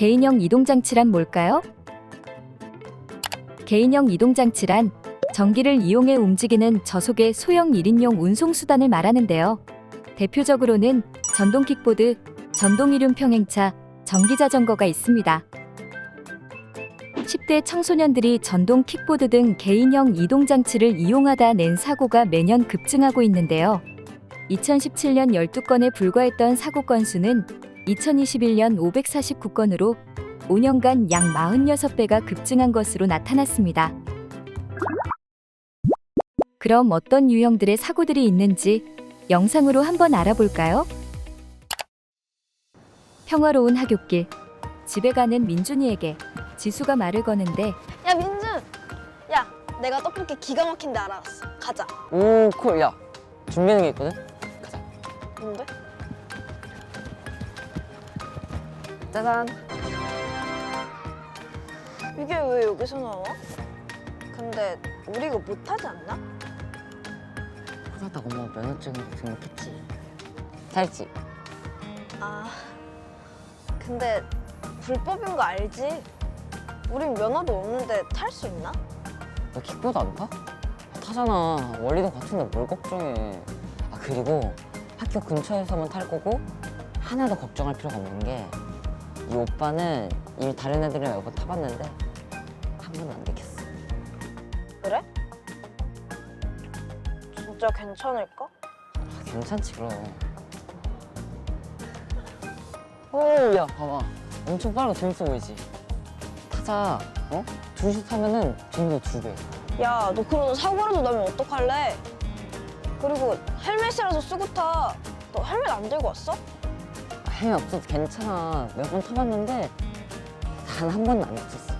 개인형 이동장치란 뭘까요? 개인형 이동장치란 전기를 이용해 움직이는 저속의 소형 1인용 운송수단을 말하는데요. 대표적으로는 전동 킥보드, 전동 이륜 평행차, 전기 자전거가 있습니다. 10대 청소년들이 전동 킥보드 등 개인형 이동장치를 이용하다 낸 사고가 매년 급증하고 있는데요. 2017년 12건에 불과했던 사고 건수는 2021년 549건으로 5년간 약 46배가 급증한 것으로 나타났습니다. 그럼 어떤 유형들의 사고들이 있는지 영상으로 한번 알아볼까요? 평화로운 하굣길. 집에 가는 민준이에게 지수가 말을 거는데 야 민준 야 내가 떡볶이 기가 막힌데 알아봤어 가자 오, 콜. 야, 준비하는 게 있거든? 가자. 뭔데? 짜잔. 이게 왜 여기서 나와? 근데 우리 이거 못하지 않나? 하다가 엄마가 면허증으로 등록했지. 잘했지? 아 근데 불법인 거 알지? 우린 면허도 없는데 탈 수 있나? 너 킥보드 안 타? 타잖아. 원리도 같은데 뭘 걱정해. 아, 그리고 학교 근처에서만 탈 거고 하나도 걱정할 필요가 없는 게 이 오빠는 이미 다른 애들이랑 번 타봤는데 한 번도 안 들켰어. 그래? 진짜 괜찮을까? 아, 괜찮지, 그럼. 오, 야, 봐봐. 엄청 빠르고 재밌어 보이지? 타자, 어? 둘이서 타면은 재미도 두 배. 야 너 그러다 사고라도 나면 어떡할래? 그리고 헬멧이라도 쓰고 타. 너 헬멧 안 들고 왔어? 아, 헬멧 없어도 괜찮아. 몇 번 타봤는데 단 한 번도 안 다쳤어.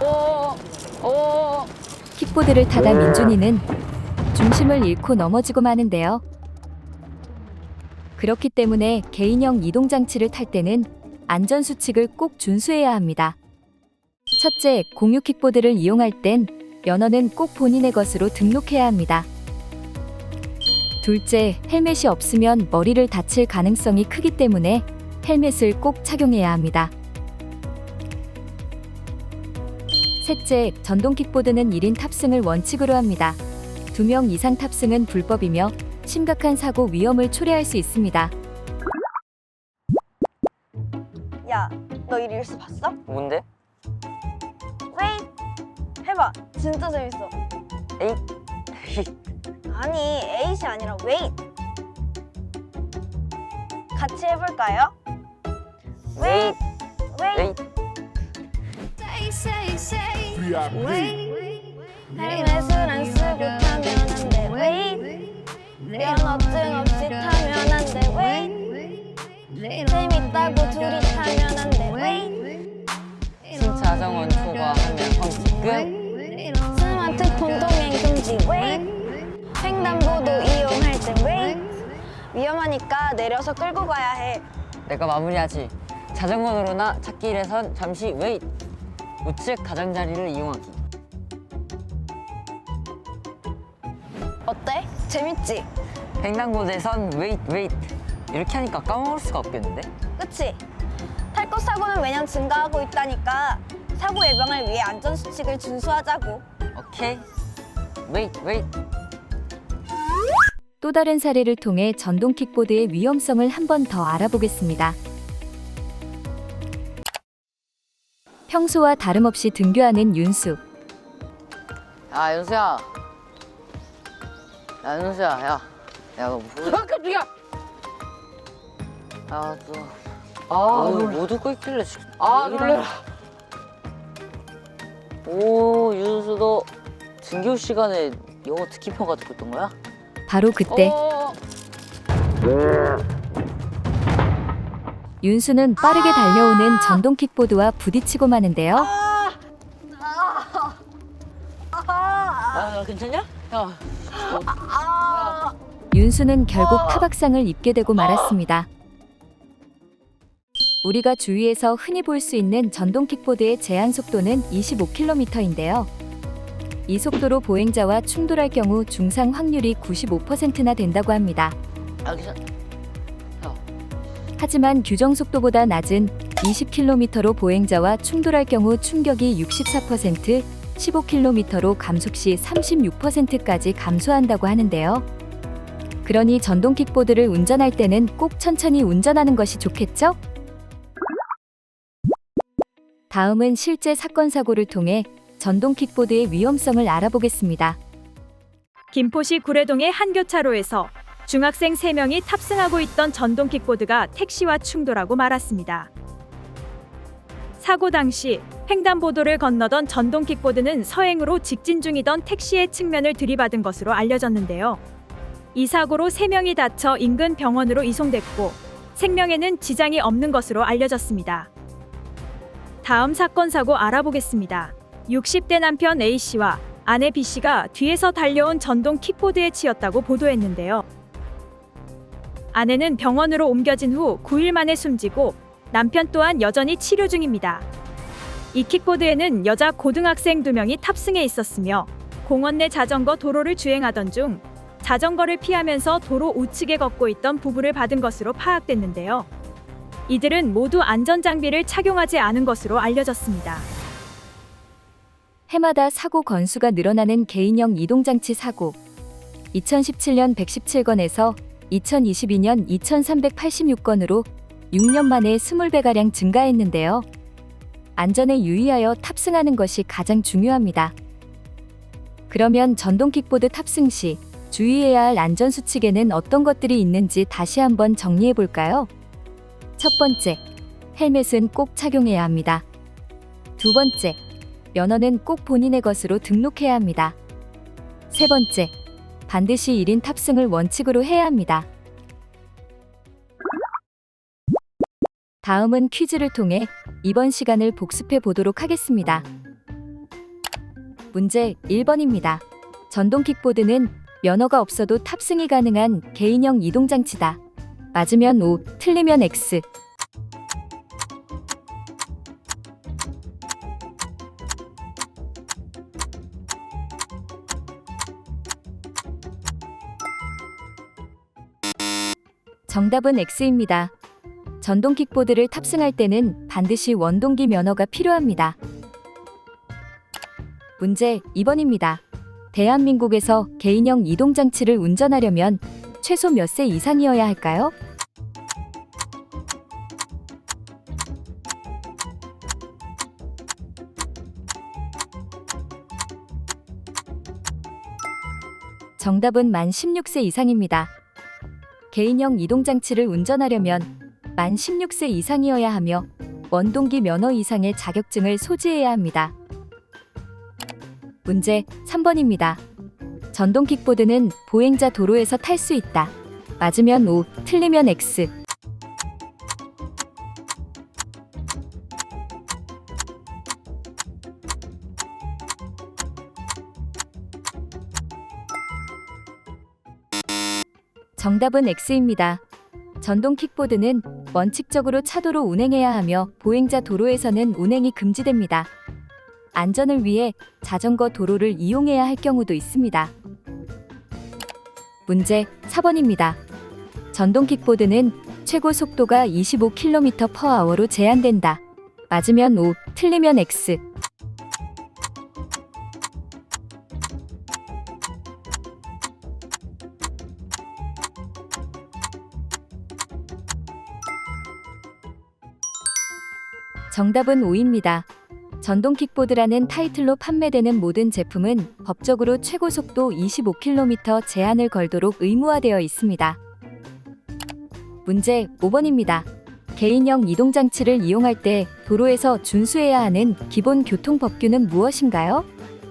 어? 오, 오. 킥보드를 타다 민준이는 중심을 잃고 넘어지고 마는데요. 그렇기 때문에 개인형 이동장치를 탈 때는 안전수칙을 꼭 준수해야 합니다. 첫째, 공유 킥보드를 이용할 땐 면허는 꼭 본인의 것으로 등록해야 합니다. 둘째, 헬멧이 없으면 머리를 다칠 가능성이 크기 때문에 헬멧을 꼭 착용해야 합니다. 셋째, 전동 킥보드는 1인 탑승을 원칙으로 합니다. 2명 이상 탑승은 불법이며 심각한 사고 위험을 초래할 수 있습니다. 야 너 이 릴스 봤어? 뭔데? 웨이 해봐 진짜 재밌어 에잇. 아니 에잇이 아니라 웨이 같이 해볼까요? 웨이 웨이 에잇. 헬멧을 안 쓰고 타면 안 돼. 웨이 면허증 없이 타면 안 돼. 웨이 재밌다고 둘이 타면 안 돼. 웨이 신차정원 초과하면 험지금. 스마트폰 동행 금지. 웨이 위험하니까 내려서 끌고 가야 해 내가 마무리하지. 자전거로나 찾길에선 잠시 웨잇. 우측 가장자리를 이용하기. 어때? 재밌지? 횡단보도에선 웨잇 웨잇. 이렇게 하니까 까먹을 수가 없겠는데? 그치? 탈것 사고는 매년 증가하고 있다니까 사고 예방을 위해 안전수칙을 준수하자고 오케이. 웨잇 웨잇. 또 다른 사례를 통해 전동 킥보드의 위험성을 한 번 더 알아보겠습니다. 평소와 다름없이 등교하는 윤수. 야 윤수야. 야 윤수야 야. 야너 뭐? 아 깜짝이야. 아 또. 아, 뭐 듣고 있길래 지금. 아 놀래라. 오 윤수 너 등교 시간에 영어 듣기 평가 듣고 있던 거야? 바로 그때 어. 윤수는 빠르게 달려오는 전동 킥보드와 부딪히고 마는데요. 아 괜찮냐? 야. 윤수는 결국 타박상을 입게 되고 말았습니다. 우리가 주위에서 흔히 볼 수 있는 전동 킥보드의 제한 속도는 25km인데요. 이 속도로 보행자와 충돌할 경우 중상 확률이 95%나 된다고 합니다. 아 괜찮. 하지만 규정 속도보다 낮은 20km로 보행자와 충돌할 경우 충격이 64%, 15km로 감속 시 36%까지 감소한다고 하는데요. 그러니 전동 킥보드를 운전할 때는 꼭 천천히 운전하는 것이 좋겠죠? 다음은 실제 사건 사고를 통해 전동 킥보드의 위험성을 알아보겠습니다. 김포시 구례동의 한 교차로에서 중학생 3명이 탑승하고 있던 전동 킥보드가 택시와 충돌하고 말았습니다. 사고 당시 횡단보도를 건너던 전동 킥보드는 서행으로 직진 중이던 택시의 측면을 들이받은 것으로 알려졌는데요. 이 사고로 3명이 다쳐 인근 병원으로 이송됐고 생명에는 지장이 없는 것으로 알려졌습니다. 다음 사건 사고 알아보겠습니다. 60대 남편 A씨와 아내 B씨가 뒤에서 달려온 전동 킥보드에 치였다고 보도했는데요. 아내는 병원으로 옮겨진 후 9일 만에 숨지고 남편 또한 여전히 치료 중입니다. 이 킥보드에는 여자 고등학생 2명이 탑승해 있었으며 공원 내 자전거 도로를 주행하던 중 자전거를 피하면서 도로 우측에 걷고 있던 부부를 받은 것으로 파악됐는데요. 이들은 모두 안전장비를 착용하지 않은 것으로 알려졌습니다. 해마다 사고 건수가 늘어나는 개인형 이동장치 사고. 2017년 117건에서 2022년 2386건으로 6년 만에 20배가량 증가했는데요. 안전에 유의하여 탑승하는 것이 가장 중요합니다. 그러면 전동 킥보드 탑승 시 주의해야 할 안전 수칙에는 어떤 것들이 있는지 다시 한번 정리해 볼까요? 첫 번째, 헬멧은 꼭 착용해야 합니다. 두 번째, 면허는 꼭 본인의 것으로 등록해야 합니다. 세 번째, 반드시 1인 탑승을 원칙으로 해야 합니다. 다음은 퀴즈를 통해 이번 시간을 복습해 보도록 하겠습니다. 문제 1번입니다. 전동 킥보드는 면허가 없어도 탑승이 가능한 개인형 이동장치다. 맞으면 O, 틀리면 X. 정답은 X입니다. 전동 킥보드를 탑승할 때는 반드시 원동기 면허가 필요합니다. 문제 2번입니다. 대한민국에서 개인형 이동장치를 운전하려면 최소 몇 세 이상이어야 할까요? 정답은 만 16세 이상입니다. 개인형 이동장치를 운전하려면 만 16세 이상이어야 하며 원동기 면허 이상의 자격증을 소지해야 합니다. 문제 3번입니다. 전동 킥보드는 보행자 도로에서 탈 수 있다. 맞으면 O, 틀리면 X. 정답은 X입니다. 전동 킥보드는 원칙적으로 차도로 운행해야 하며 보행자 도로에서는 운행이 금지됩니다. 안전을 위해 자전거 도로를 이용해야 할 경우도 있습니다. 문제 4번입니다. 전동 킥보드는 최고 속도가 25km/h로 제한된다. 맞으면 O, 틀리면 X. 정답은 O입니다. 전동 킥보드라는 타이틀로 판매되는 모든 제품은 법적으로 최고 속도 25km 제한을 걸도록 의무화되어 있습니다. 문제 5번입니다. 개인형 이동장치를 이용할 때 도로에서 준수해야 하는 기본 교통법규는 무엇인가요?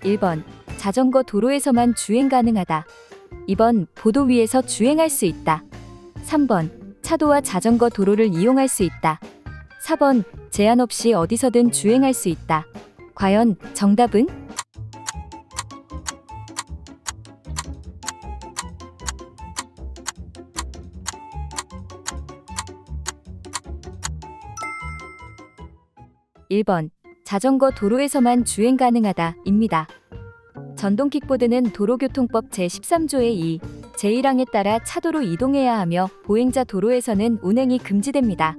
1번. 자전거 도로에서만 주행 가능하다. 2번. 보도 위에서 주행할 수 있다. 3번. 차도와 자전거 도로를 이용할 수 있다. 4번. 제한 없이 어디서든 주행할 수 있다. 과연 정답은? (1번) 자전거 도로에서만 주행 가능하다 입니다. 전동 킥보드는 도로교통법 제13조의 2, 제1항에 따라 차도로 이동해야 하며 보행자 도로에서는 운행이 금지됩니다.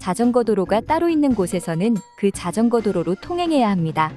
자전거 도로가 따로 있는 곳에서는 그 자전거 도로로 통행해야 합니다.